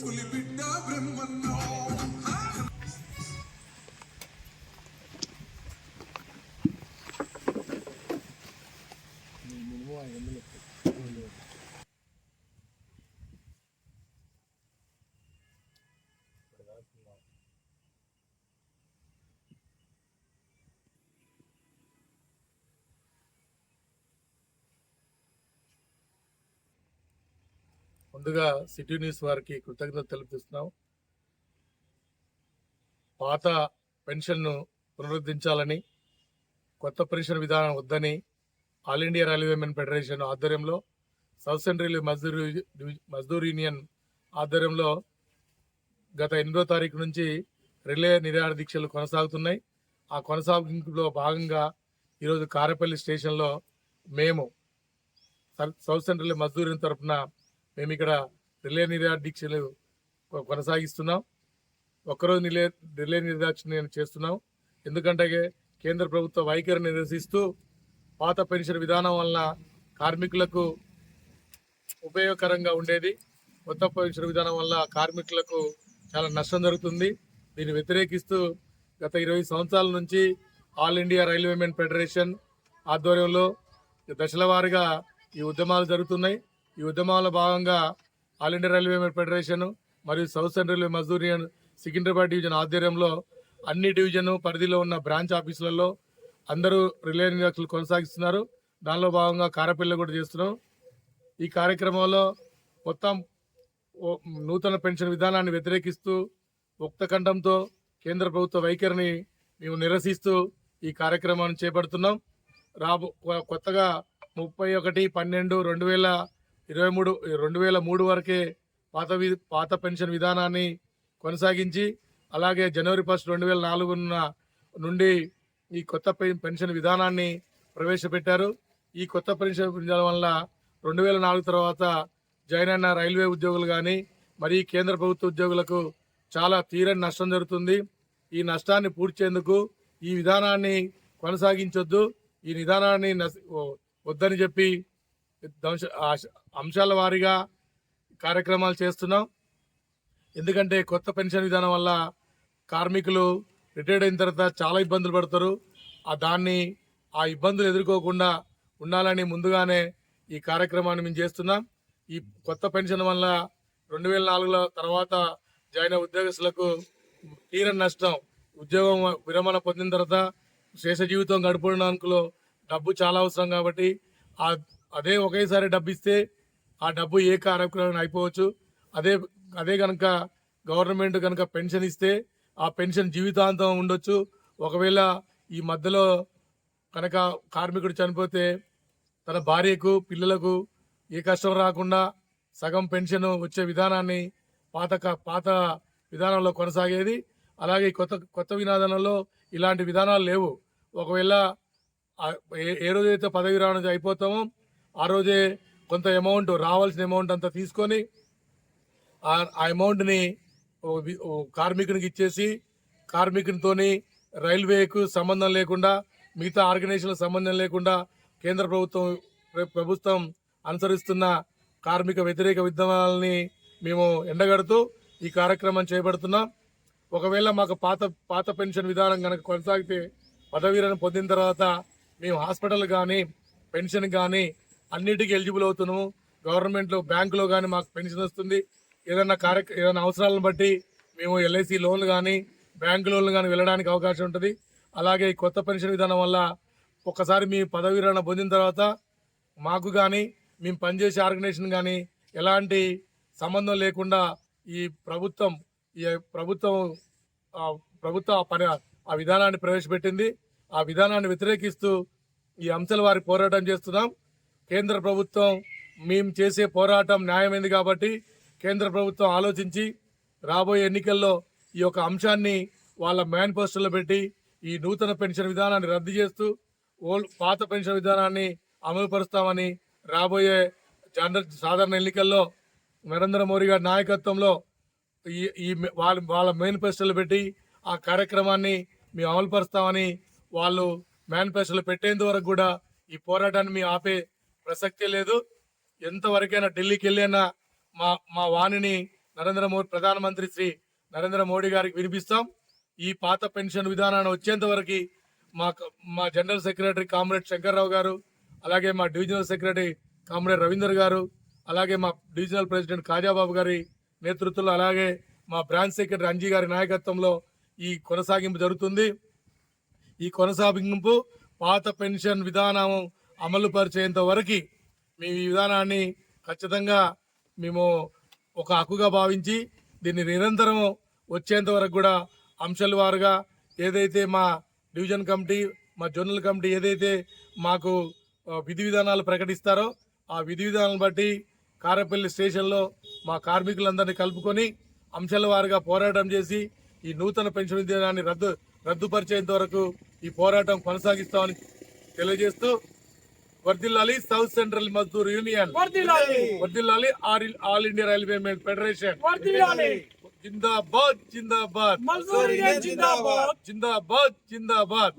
పులిబిడ్డ బ్రహ్మన్నో. ముందుగా city news వారికి కృతజ్ఞత తెలుపుతున్నాం. పాత పెన్షన్ను పునరుద్ధరించాలని కొత్త పెన్షన్ విధానం వద్దని ఆల్ ఇండియా రైల్వే ఫెడరేషన్ ఆధ్వర్యంలో south central Mazdoor Mazdoor union ఆధ్వర్యంలో గత ఎనిమిదో తారీఖు నుంచి రిలే నిరాహార దీక్షలు కొనసాగుతున్నాయి. ఆ కొనసాగింపులో భాగంగా ఈరోజు కారేపల్లి స్టేషన్లో మేము south central railway Mazdoor union తరఫున మేము ఇక్కడ రిలే నిరాహార దీక్షలు కొ- కొనసాగిస్తున్నాం. ఒక్కరోజు నిలే రిలే నిర్దాక్షిణ్యం చేస్తున్నాం. ఎందుకంటే కేంద్ర ప్రభుత్వ వైఖరిని నిరసిస్తూ పాత పెన్షన్ విధానం వలన కార్మికులకు ఉపయోగకరంగా ఉండేది. కొత్త పెన్షన్ విధానం వల్ల కార్మికులకు చాలా నష్టం జరుగుతుంది. దీన్ని వ్యతిరేకిస్తూ గత ఇరవై సంవత్సరాల నుంచి ఆల్ ఇండియా రైల్వేమెన్ ఫెడరేషన్ ఆధ్వర్యంలో దశల వారీగా ఈ ఉద్యమాలు జరుగుతున్నాయి. ఈ ఉద్యమంలో భాగంగా ఆల్ ఇండియా రైల్వే ఫెడరేషన్ మరియు south railway Mazdoor union Secunderabad division ఆధ్వర్యంలో అన్ని డివిజన్ పరిధిలో ఉన్న బ్రాంచ్ ఆఫీసులలో అందరూ రిలే నిరాక్షలు కొనసాగిస్తున్నారు. దానిలో భాగంగా కారపిల్ల కూడా చేస్తున్నాం. ఈ కార్యక్రమంలో మొత్తం నూతన పెన్షన్ విధానాన్ని వ్యతిరేకిస్తూ ఉక్త కంఠంతో కేంద్ర ప్రభుత్వ వైఖరిని మేము నిరసిస్తూ ఈ కార్యక్రమాన్ని చేపడుతున్నాం. రాబో కొత్తగా ముప్పై ఒకటి పన్నెండు రెండు వేల ఇరవై మూడు రెండు వేల మూడు వరకే పాత వి- పాత పెన్షన్ విధానాన్ని కొనసాగించి అలాగే జనవరి ఫస్ట్ రెండు వేల నాలుగు నుండి ఈ కొత్త పెన్షన్ విధానాన్ని ప్రవేశపెట్టారు. ఈ కొత్త పెన్షన్ విధానం వల్ల రెండు వేల నాలుగు తర్వాత జాయిన్ అయిన రైల్వే ఉద్యోగులు కానీ మరి కేంద్ర ప్రభుత్వ ఉద్యోగులకు చాలా తీరని నష్టం జరుగుతుంది. ఈ నష్టాన్ని పూడ్చేందుకు ఈ విధానాన్ని కొనసాగించొద్దు. ఈ విధానాన్ని వద్దని చెప్పి దంశ- ఆశ- అంశాల వారీగా కార్యక్రమాలు చేస్తున్నాం. ఎందుకంటే కొత్త పెన్షన్ విధానం వల్ల కార్మికులు రిటైర్డ్ అయిన తర్వాత చాలా ఇబ్బందులు పడతారు. ఆ దాన్ని ఆ ఇబ్బందులు ఎదుర్కోకుండా ఉండాలని ముందుగానే ఈ కార్యక్రమాన్ని మేము చేస్తున్నాం. ఈ కొత్త పెన్షన్ వల్ల రెండు వేల నాలుగులో తర్వాత జాయిన్ అయిన ఉద్యోగస్తులకు తీరని నష్టం ఉద్యోగం విరమణ పొందిన తర్వాత శేష జీవితం గడపడానికిలో డబ్బు చాలా అవసరం కాబట్టి అదే ఒకేసారి డబ్బు ఇస్తే ఆ డబ్బు ఏ కార్యక్రమం అయిపోవచ్చు. అదే అదే కనుక గవర్నమెంట్ కనుక పెన్షన్ ఇస్తే ఆ పెన్షన్ జీవితాంతం ఉండొచ్చు. ఒకవేళ ఈ మధ్యలో కనుక కార్మికుడు చనిపోతే తన భార్యకు పిల్లలకు ఏ కష్టం రాకుండా సగం పెన్షన్ వచ్చే విధానాన్ని పాత క- పాత విధానంలో కొనసాగేది. అలాగే కొత్త కొత్త విధానంలో ఇలాంటి విధానాలు లేవు. ఒకవేళ ఏ- రోజైతే పదవి రావడం అయిపోతామో ఆ రోజే కొంత అమౌంట్ రావాల్సిన అమౌంట్ అంతా తీసుకొని ఆ అమౌంట్ని కార్మికునికి ఇచ్చేసి కార్మికునితోని రైల్వేకు సంబంధం లేకుండా మిగతా ఆర్గనైజేషన్లకు సంబంధం లేకుండా కేంద్ర ప్రభుత్వం ప్రభుత్వం అనుసరిస్తున్న కార్మిక వ్యతిరేక విధానాలని మేము ఎండగడుతూ ఈ కార్యక్రమం చేపడుతున్నాం. ఒకవేళ మాకు పాత పాత పెన్షన్ విధానం కనుక కొనసాగితే పదవీలను పొందిన తర్వాత మేము హాస్పిటల్ కానీ పెన్షన్ కానీ అన్నిటికీ ఎలిజిబుల్ అవుతున్నాము. గవర్నమెంట్లో బ్యాంకులో కానీ మాకు పెన్షన్ వస్తుంది. ఏదైనా కార్య ఏదైనా అవసరాలను బట్టి మేము ఎల్ఐసి లోన్లు కానీ బ్యాంకు లోన్లు కానీ వెళ్ళడానికి అవకాశం ఉంటుంది. అలాగే ఈ కొత్త పెన్షన్ విధానం వల్ల ఒక్కసారి మీ పదవి విరమణ పొందిన తర్వాత మాకు కానీ మేము పనిచేసే ఆర్గనైజేషన్ కానీ ఎలాంటి సంబంధం లేకుండా ఈ ప్రభుత్వం ఈ ప్రభుత్వం ప్రభుత్వ ప్రభుత్వం ఆ పని ఆ విధానాన్ని ప్రవేశపెట్టింది. ఆ విధానాన్ని వ్యతిరేకిస్తూ ఈ అంశాల వారి పోరాటం చేస్తున్నాం. కేంద్ర ప్రభుత్వం మేము చేసే పోరాటం న్యాయమైంది కాబట్టి కేంద్ర ప్రభుత్వం ఆలోచించి రాబోయే ఎన్నికల్లో ఈ యొక్క అంశాన్ని వాళ్ళ మేనిఫెస్టోలో పెట్టి ఈ నూతన పెన్షన్ విధానాన్ని రద్దు చేస్తూ ఓల్డ్ పాత పెన్షన్ విధానాన్ని అమలు పరుస్తామని రాబోయే జనరల్ సాధారణ ఎన్నికల్లో నరేంద్ర మోడీ గారి నాయకత్వంలో ఈ ఈ వాళ్ళ వాళ్ళ మేనిఫెస్టోలు పెట్టి ఆ కార్యక్రమాన్ని మేము అమలుపరుస్తామని వాళ్ళు మేనిఫెస్టోలో పెట్టేంత వరకు కూడా ఈ పోరాటాన్ని మేము ఆపే ప్రసక్తే లేదు. ఎంతవరకైనా ఢిల్లీకి వెళ్ళైనా మా మా వాణిని నరేంద్ర మోడీ ప్రధానమంత్రి శ్రీ నరేంద్ర మోడీ గారికి వినిపిస్తాం. ఈ పాత పెన్షన్ విధానాన్ని వచ్చేంత వరకు మా మా జనరల్ సెక్రటరీ కామ్రేడ్ శంకర్రావు గారు అలాగే మా డివిజనల్ సెక్రటరీ కామ్రేడ్ రవీందర్ గారు అలాగే మా డివిజనల్ ప్రెసిడెంట్ కాజాబాబు గారి నేతృత్వంలో అలాగే మా బ్రాంచ్ సెక్రటరీ అంజీ గారి నాయకత్వంలో ఈ కొనసాగింపు జరుగుతుంది. ఈ కొనసాగింపు పాత పెన్షన్ విధానం అమలు పరిచేంత వరకు మేము ఈ విధానాన్ని ఖచ్చితంగా మేము ఒక హక్కుగా భావించి దీన్ని నిరంతరం వచ్చేంత వరకు కూడా అంశాల వారుగా ఏదైతే మా డివిజన్ కమిటీ మా జోనల్ కమిటీ ఏదైతే మాకు విధి విధానాలు ప్రకటిస్తారో ఆ విధి విధానాలను బట్టి కారపల్లి స్టేషన్లో మా కార్మికులందరినీ కలుపుకొని అంశాల వారుగా పోరాటం చేసి ఈ నూతన పెన్షన్ విధానాన్ని రద్దు రద్దుపరిచేంత వరకు ఈ పోరాటం కొనసాగిస్తామని తెలియజేస్తూ వర్దిల్లాలి సౌత్ సెంట్రల్ మజ్దూర్ యూనియన్. వర్దిల్లాలి all- India railway men federation. జిందాబాద్ జిందాబాద్. జిందాబాద్. జిందాబాద్ జిందాబాద్.